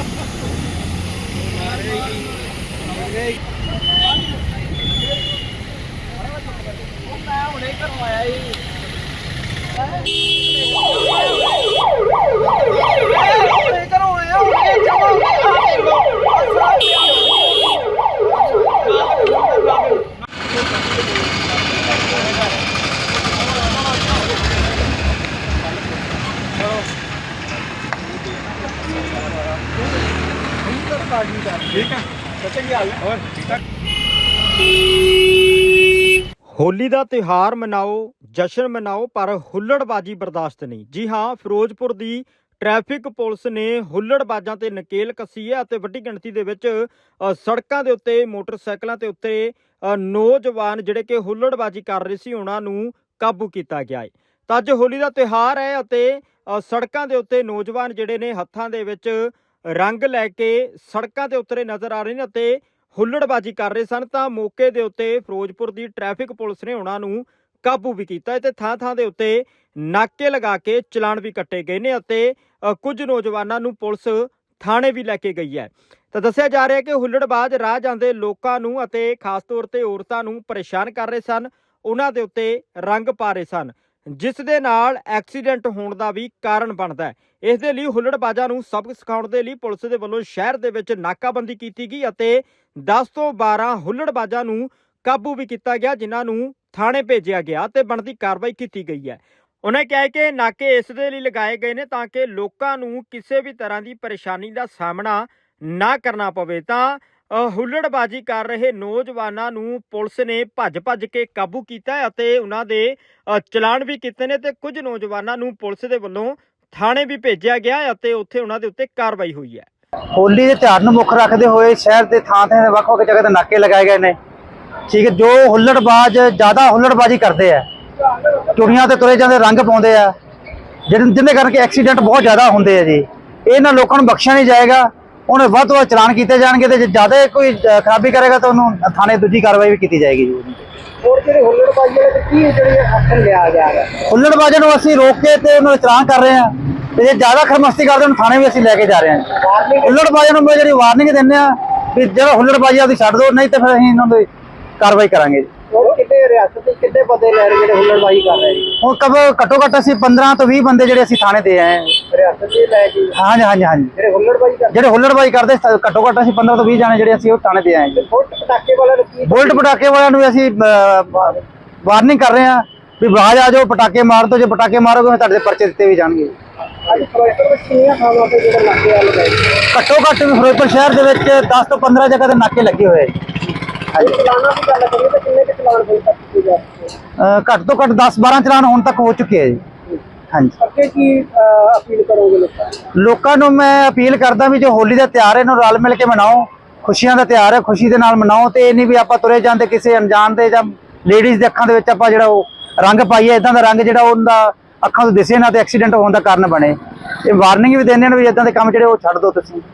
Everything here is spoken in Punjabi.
Okay. Okay. ਹੋਲੀ ਦਾ ਤਿਉਹਾਰ ਮਨਾਓ ਜਸ਼ਨ ਮਨਾਓ ਪਰ ਹੁੱਲੜਬਾਜੀ ਬਰਦਾਸ਼ਤ ਨਹੀਂ। ਜੀ ਹਾਂ ਫਿਰੋਜ਼ਪੁਰ ਦੀ ਟ੍ਰੈਫਿਕ ਪੁਲਿਸ ਨੇ ਹੁੱਲੜਬਾਜ਼ਾਂ ਤੇ ਨਕੇਲ ਕੱਸੀ ਹੈ ਅਤੇ ਵੱਡੀ ਗਿਣਤੀ ਦੇ ਵਿੱਚ ਸੜਕਾਂ ਦੇ ਉੱਤੇ ਮੋਟਰਸਾਈਕਲਾਂ ਦੇ ਉੱਤੇ ਨੌਜਵਾਨ ਜਿਹੜੇ ਕਿ ਹੁੱਲੜਬਾਜੀ ਕਰ ਰਹੇ ਸੀ ਉਹਨਾਂ ਨੂੰ ਕਾਬੂ ਕੀਤਾ ਗਿਆ ਹੈ। ਤਾਂ ਅੱਜ ਹੋਲੀ ਦਾ ਤਿਉਹਾਰ ਹੈ ਅਤੇ ਸੜਕਾਂ ਦੇ ਉੱਤੇ ਨੌਜਵਾਨ ਜਿਹੜੇ ਨੇ ਹੱਥਾਂ ਦੇ ਵਿੱਚ ਰੰਗ ਲੈ ਕੇ ਸੜਕਾਂ ਤੇ ਉਤਰੇ ਨਜ਼ਰ ਆ ਰਹੇ ਨੇ ਅਤੇ ਹੁੱਲੜਬਾਜੀ ਕਰ ਰਹੇ ਸਨ ਤਾਂ ਮੌਕੇ ਦੇ ਉੱਤੇ ਫਿਰੋਜ਼ਪੁਰ ਦੀ ਟ੍ਰੈਫਿਕ ਪੁਲਿਸ ਨੇ ਉਹਨਾਂ ਨੂੰ ਕਾਬੂ ਵੀ ਕੀਤਾ। ਹੈ ਤੇ ਥਾਂ ਥਾਂ ਦੇ ਉੱਤੇ ਨਾਕੇ ਲਗਾ ਕੇ ਚਲਾਨ ਵੀ ਕੱਟੇ ਗਏ ਨੇ ਅਤੇ ਅ, ਕੁਝ ਨੌਜਵਾਨਾਂ ਨੂੰ ਪੁਲਿਸ ਥਾਣੇ ਵੀ ਲੈ ਕੇ ਗਈ ਹੈ। ਤਾਂ ਦੱਸਿਆ ਜਾ ਰਿਹਾ ਕਿ ਹੁੱਲੜਬਾਜ਼ ਰਾਹ ਜਾਂਦੇ ਲੋਕਾਂ ਨੂੰ ਅਤੇ ਖਾਸ ਤੌਰ ਤੇ ਔਰਤਾਂ ਨੂੰ ਪਰੇਸ਼ਾਨ ਕਰ ਰਹੇ ਸਨ। ਉਹਨਾਂ ਦੇ ਉੱਤੇ ਰੰਗ ਪਾ ਰਹੇ ਸਨ। ਜਿਸ ਦੇ ਨਾਲ ਐਕਸੀਡੈਂਟ ਹੋਣ ਦਾ ਵੀ ਕਾਰਨ ਬਣਦਾ ਹੈ। ਇਸ ਦੇ ਲਈ ਹੁੱਲੜਬਾਜ਼ਾਂ ਨੂੰ ਸਬਕ ਸਿਖਾਉਣ ਦੇ ਲਈ ਪੁਲਿਸ ਦੇ ਵੱਲੋਂ ਸ਼ਹਿਰ ਦੇ ਵਿੱਚ ਨਾਕਾਬੰਦੀ ਕੀਤੀ ਗਈ ਅਤੇ 10 ਤੋਂ 12 ਹੁੱਲੜਬਾਜ਼ਾਂ ਨੂੰ ਕਾਬੂ ਵੀ ਕੀਤਾ ਗਿਆ, ਜਿਨ੍ਹਾਂ ਨੂੰ ਥਾਣੇ ਭੇਜਿਆ ਗਿਆ ਤੇ ਬਣਦੀ ਕਾਰਵਾਈ ਕੀਤੀ ਗਈ ਹੈ। ਉਹਨਾਂ ਕਿਹਾ ਕਿ ਨਾਕੇ ਇਸ ਦੇ ਲਈ ਲਗਾਏ ਗਏ ਨੇ ਤਾਂ ਕਿ ਲੋਕਾਂ ਨੂੰ ਕਿਸੇ ਵੀ ਤਰ੍ਹਾਂ ਦੀ ਪਰੇਸ਼ਾਨੀ ਦਾ ਸਾਹਮਣਾ ਨਾ ਕਰਨਾ ਪਵੇ। ਤਾਂ ਹੁੱਲੜਬਾਜੀ ਕਰ ਰਹੇ ਨੌਜਵਾਨਾਂ ਨੂੰ ਪੁਲਿਸ ਨੇ ਭੱਜ-ਭੱਜ ਕੇ ਕਾਬੂ ਕੀਤਾ ਅਤੇ ਉਹਨਾਂ ਦੇ ਚਲਾਨ ਵੀ ਕੀਤੇ ਨੇ ਤੇ ਕੁਝ ਨੌਜਵਾਨਾਂ ਨੂੰ ਪੁਲਿਸ ਦੇ ਵੱਲੋਂ ਥਾਣੇ ਵੀ ਭੇਜਿਆ ਗਿਆ ਅਤੇ ਉੱਥੇ ਉਹਨਾਂ ਦੇ ਉੱਤੇ ਕਾਰਵਾਈ ਹੋਈ ਹੈ। ਹੋਲੀ ਦੇ ਤਿਉਹਾਰ ਨੂੰ ਮੁੱਖ ਰੱਖਦੇ ਹੋਏ ਸ਼ਹਿਰ ਦੇ ਥਾਂ ਥਾਂ ਤੇ ਵੱਖ-ਵੱਖ ਜਗ੍ਹਾ ਤੇ ਨਾਕੇ ਲਗਾਏ ਗਏ ਨੇ। ਠੀਕ ਹੈ, ਜੋ ਹੁੱਲੜਬਾਜ਼, ਜ਼ਿਆਦਾ ਹੁੱਲੜਬਾਜ਼ੀ ਕਰਦੇ ਆ, ਚੁੜੀਆਂ ਤੇ ਤੁਰੇ ਜਾਂਦੇ ਰੰਗ ਪਾਉਂਦੇ ਆ ਜਿਹਦੇ ਜਿਹਦੇ ਕਰਕੇ ਐਕਸੀਡੈਂਟ ਬਹੁਤ ਜ਼ਿਆਦਾ ਹੁੰਦੇ ਆ ਜੀ। ਇਹਨਾਂ ਲੋਕਾਂ ਨੂੰ ਬਖਸ਼ਿਆ ਨਹੀਂ ਜਾਏਗਾ। ਉਹਨੇ ਵੱਧ ਤੋਂ ਵੱਧ ਚਲਾਨ ਕੀਤੇ ਜਾਣਗੇ ਤੇ ਜੇ ਜ਼ਿਆਦਾ ਕੋਈ ਖਰਾਬੀ ਕਰੇਗਾ ਤਾਂ ਉਹਨੂੰ ਥਾਣੇ ਦੂਜੀ ਕਾਰਵਾਈ ਵੀ ਕੀਤੀ ਜਾਏਗੀ ਜੀ। ਹੋਰ ਜਿਹੜੇ ਹੁੱਲੜਬਾਜ਼ੀ ਵਾਲੇ ਤੇ ਕੀ ਜਿਹੜੇ ਐਕਸ਼ਨ ਲਿਆ ਜਾ ਰਿਹਾ? ਹੁੱਲੜਬਾਜ਼ਾਂ ਨੂੰ ਅਸੀਂ ਰੋਕ ਕੇ ਤੇ ਉਹਨਾਂ ਨੂੰ ਚਲਾਨ ਕਰ ਰਹੇ ਹਾਂ ਤੇ ਜੇ ਜ਼ਿਆਦਾ ਖਰਮਸਤੀ ਕਰਦੇ ਉਹਨੂੰ ਥਾਣੇ ਵੀ ਅਸੀਂ ਲੈ ਕੇ ਜਾ ਰਹੇ ਹਾਂ। ਹੁੱਲੜਬਾਜ਼ਾਂ ਨੂੰ ਮੈਂ ਜਿਹੜੀ ਵਾਰਨਿੰਗ ਦਿੰਦੇ ਆ ਵੀ ਜਿਹੜਾ ਹੁੱਲੜਬਾਜ਼ੀ ਆ ਉਹਦੀ ਛੱਡ ਦਿਓ ਨਹੀਂ ਤੇ ਫਿਰ ਅਸੀਂ ਇਹਨਾਂ ਦੀ ਕਾਰਵਾਈ ਕਰਾਂਗੇ ਰਿਆਸਤ ਦੇ ਕਿੰਨੇ ਬੰਦੇ ਲੈ ਰਹੇ ਜਿਹੜੇ ਹੁੱਲੜਬਾਜ਼ੀ ਕਰ ਰਹੇ ਨੇ? ਹੁਣ ਕਬ ਘੱਟੋ ਘੱਟ ਅਸੀਂ 15 ਤੋਂ 20 ਬੰਦੇ ਜਿਹੜੇ ਅਸੀਂ ਥਾਣੇ ਤੇ ਆਏ ਹਾਂ। ਰਿਆਸਤ ਦੇ ਲੈ ਕੇ? ਹਾਂਜੀ ਹਾਂਜੀ ਹਾਂਜੀ। ਜਿਹੜੇ ਹੁੱਲੜਬਾਜ਼ੀ ਕਰਦੇ? ਜਿਹੜੇ ਹੁੱਲੜਬਾਜ਼ੀ ਕਰਦੇ ਸ- ਘੱਟੋ ਘੱਟ ਅਸੀਂ 15 ਤੋਂ 20 ਜਾਣੇ ਜਿਹੜੇ ਅਸੀਂ ਉਹ ਥਾਣੇ ਤੇ ਆਏ ਹਾਂ। ਹੋਰ ਪਟਾਕੇ ਵਾਲਿਆਂ ਨੂੰ ਕੀ ਬੁਲਟ ਪਟਾਕੇ ਵਾਲਿਆਂ ਨੂੰ ਵੀ ਅਸੀਂ ਵਾਰਨਿੰਗ ਕਰ ਰਹੇ ਹਾਂ ਵੀ ਬਾਜ ਆ ਜਾਓ ਪਟਾਕੇ ਮਾਰ ਦੋ ਜੇ ਪਟਾਕੇ ਮਾਰੋਗੇ ਤਾਂ ਤੁਹਾਡੇ ਤੇ ਪਰਚੇ ਦਿੱਤੇ ਵੀ ਜਾਣਗੇ। ਅੱਜ ਫਿਰੋਜ਼ਪੁਰ ਵਿੱਚ ਕਿੰਨੀਆਂ ਥਾਵਾਂ ਤੇ ਜਿਹੜੇ ਨਾਕੇ ਵਾਲੇ ਗਏ ਘੱਟੋ ਘੱਟ ਫਿਰੋਜ਼ਪੁਰ ਸ਼ਹਿਰ ਦੇ ਵਿੱਚ 10 ਤੋਂ 15 ਜਗ੍ਹਾ ਤੇ ਨਾਕੇ ਲੱਗੇ ਹੋਏ ਆ ਜੀ। ਜੇ ਚਲਾਨਾਂ ਦੀ ਗੱਲ ਕਰੀਏ ਤਾਂ ਕਿੰਨੇ ਕੁ ਚਲਾਨ ਹੋਏ ਤੱਕ ਕੀਤੇ ਜਾ ਚੁੱਕੇ ਅਹ ਘੱਟ ਤੋਂ ਘੱਟ 10 12 ਚਲਾਨ ਹੁਣ ਤੱਕ ਹੋ ਚੁੱਕੇ ਆ ਜੀ। ਹਾਂਜੀ। ਅੱਗੇ ਕੀ ਅਹ, ਅਪੀਲ ਕਰੋਗੇ ਲੋਕਾਂ ਨੂੰ? ਲੋਕਾਂ ਨੂੰ ਮੈਂ ਅਪੀਲ ਕਰਦਾ ਵੀ ਜੋ ਹੋਲੀ ਦਾ ਤਿਉਹਾਰ ਹੈ ਇਹਨੂੰ ਰਲ ਮਿਲ ਕੇ ਮਨਾਓ। ਖੁਸ਼ੀਆਂ ਦਾ ਤਿਉਹਾਰ ਹੈ ਖੁਸ਼ੀ ਦੇ ਨਾਲ ਮਨਾਓ ਤੇ ਇਹ ਨਹੀਂ ਵੀ ਆਪਾਂ ਤੁਰੇ ਜਾਂਦੇ ਕਿਸੇ ਅਣਜਾਣ ਦੇ ਜਾਂ ਲੇਡੀਜ਼ ਦੇ ਅੱਖਾਂ ਦੇ ਵਿੱਚ ਆਪਾਂ ਜਿਹੜਾ ਉਹ ਰੰਗ ਪਾਈਏ ਇਦਾਂ ਦਾ ਰੰਗ ਜਿਹੜਾ ਉਹਦਾ ਅੱਖਾਂ ਤੋਂ ਦਿਸੇ ਨਾ ਤੇ ਐਕਸੀਡੈਂਟ ਹੋਣ ਦਾ ਕਾਰਨ ਬਣੇ। ਇਹ ਵਾਰਨਿੰਗ ਵੀ ਦਿੰਦੇ ਨੇ ਵੀ ਇਦਾਂ ਦੇ ਕੰਮ ਜਿਹੜੇ ਉਹ ਛੱਡ ਦਿਓ ਤੁਸੀਂ।